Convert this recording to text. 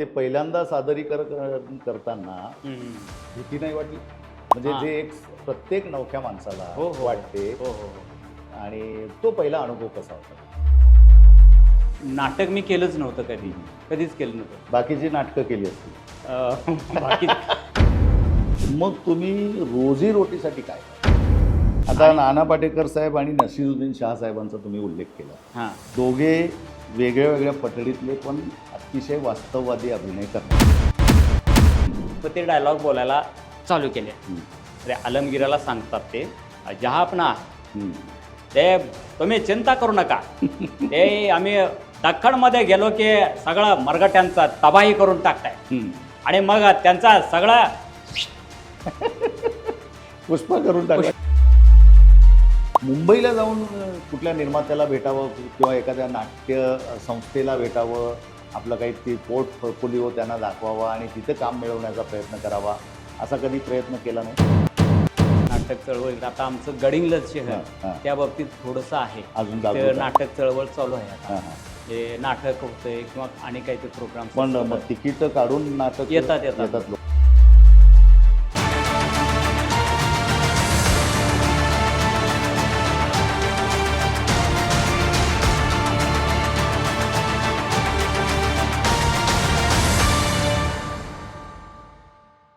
पहिल्यांदा सादरीकरण करताना. भीती नाही वाटली? म्हणजे हां. जे एक प्रत्येक नवख्या माणसाला हो हो वाटते हो हो हो. आणि तो पहिला अनुभव कसा होता? नाटक मी केलंच नव्हतं कधी. कधीच केलं नव्हतं. बाकीची नाटकं केली असतील. बाकी मग तुम्ही रोजी रोटीसाठी काय? आता नाना पाटेकर साहेब आणि नसीरुद्दीन शाह साहेबांचा तुम्ही उल्लेख केला. हां. दोघे वेगळ्या वेगळ्या पठडीतले पण अतिशय वास्तववादी अभिनय करतात. ते डायलॉग बोलायला चालू केले. अरे आलमगिराला सांगतात ते जहापना हम्म. ते तुम्ही चिंता करू नका. ते आम्ही दख्खनमध्ये गेलो की सगळं मरगट्यांचा तबाही करून टाकताय. आणि मग त्यांचा सगळा पुष्पा करून टाकला. मुंबईला जाऊन कुठल्या निर्मात्याला भेटावं किंवा एखाद्या नाट्य संस्थेला भेटावं आपलं काही ते पोर्टफोलिओ त्यांना दाखवावा आणि तिथं काम मिळवण्याचा प्रयत्न करावा असा कधी प्रयत्न केला नाही नाटक चळवळ आता आमचं गडिंगलज शहर. त्या बाबतीत थोडंसं आहे अजून. नाटक चळवळ चालू आहे आता हां, नाटक होतंय किंवा आणि काही ते प्रोग्राम पण मग तिकीट काढून नाटक येतात, येतात. येतात लोक